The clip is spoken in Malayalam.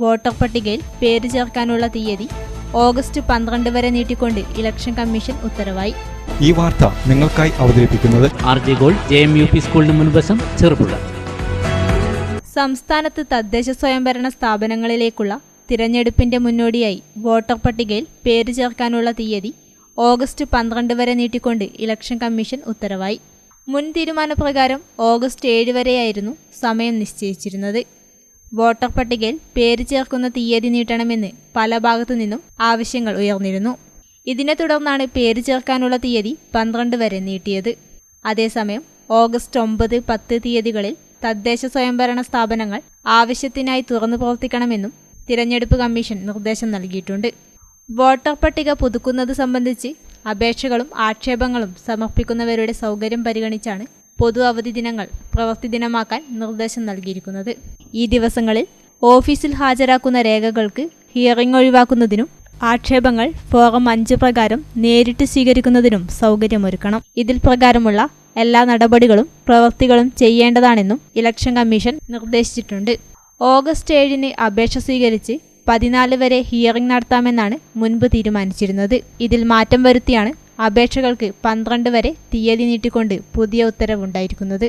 വോട്ടർ പട്ടികയിൽ പേര് ചേർക്കാനുള്ള തീയതി ഓഗസ്റ്റ് പന്ത്രണ്ട് വരെ നീട്ടിക്കൊണ്ട് ഇലക്ഷൻ കമ്മീഷൻ ഉത്തരവായി. ഈ വാർത്ത നിങ്ങൾക്കായി അവതരിപ്പിക്കുന്നത് R J gold J M U P സ്കൂളിന് മുൻവശം ചെറുപുഴ. സംസ്ഥാനത്ത് തദ്ദേശ സ്വയംഭരണ സ്ഥാപനങ്ങളിലേക്കുള്ള തിരഞ്ഞെടുപ്പിന്റെ മുന്നോടിയായി വോട്ടർ പട്ടികയിൽ പേര് ചേർക്കാനുള്ള തീയതി ഓഗസ്റ്റ് പന്ത്രണ്ട് വരെ നീട്ടിക്കൊണ്ട് ഇലക്ഷൻ കമ്മീഷൻ ഉത്തരവായി. മുൻ തീരുമാനപ്രകാരം ഓഗസ്റ്റ് ഏഴ് വരെയായിരുന്നു സമയം നിശ്ചയിച്ചിരുന്നത്. വോട്ടർ പട്ടികയിൽ പേര് ചേർക്കുന്ന തീയതി നീട്ടണമെന്ന് പല ഭാഗത്തു നിന്നും ആവശ്യങ്ങൾ ഉയർന്നിരുന്നു. ഇതിനെ തുടർന്നാണ് പേര് ചേർക്കാനുള്ള തീയതി പന്ത്രണ്ട് വരെ നീട്ടിയത്. അതേസമയം ഓഗസ്റ്റ് ഒമ്പത് പത്ത് തീയതികളിൽ തദ്ദേശ സ്വയംഭരണ സ്ഥാപനങ്ങൾ ആവശ്യത്തിനായി തുറന്നു പ്രവർത്തിക്കണമെന്നും തിരഞ്ഞെടുപ്പ് കമ്മീഷൻ നിർദ്ദേശം നൽകിയിട്ടുണ്ട്. വോട്ടർ പട്ടിക പുതുക്കുന്നത് സംബന്ധിച്ച് അപേക്ഷകളും ആക്ഷേപങ്ങളും സമർപ്പിക്കുന്നവരുടെ സൗകര്യം പരിഗണിച്ചാണ് പൊതു അവധി ദിനങ്ങൾ പ്രവൃത്തി ദിനമാക്കാൻ നിർദ്ദേശം നൽകിയിരിക്കുന്നത്. ഈ ദിവസങ്ങളിൽ ഓഫീസിൽ ഹാജരാക്കുന്ന രേഖകൾക്ക് ഹിയറിംഗ് ഒഴിവാക്കുന്നതിനും ആക്ഷേപങ്ങൾ ഫോറം അഞ്ച് പ്രകാരം നേരിട്ട് സ്വീകരിക്കുന്നതിനും സൗകര്യമൊരുക്കണം. ഇതിൽ പ്രകാരമുള്ള എല്ലാ നടപടികളും പ്രവൃത്തികളും ചെയ്യേണ്ടതാണെന്നും ഇലക്ഷൻ കമ്മീഷൻ നിർദ്ദേശിച്ചിട്ടുണ്ട്. ഓഗസ്റ്റ് ഏഴിന് അപേക്ഷ സ്വീകരിച്ച് പതിനാല് വരെ ഹിയറിംഗ് നടത്താമെന്നാണ് മുൻപ് തീരുമാനിച്ചിരുന്നത്. ഇതിൽ മാറ്റം വരുത്തിയാണ് അപേക്ഷകൾക്ക് പന്ത്രണ്ട് വരെ തീയതി നീട്ടിക്കൊണ്ട് പുതിയ ഉത്തരവുണ്ടായിരിക്കുന്നത്.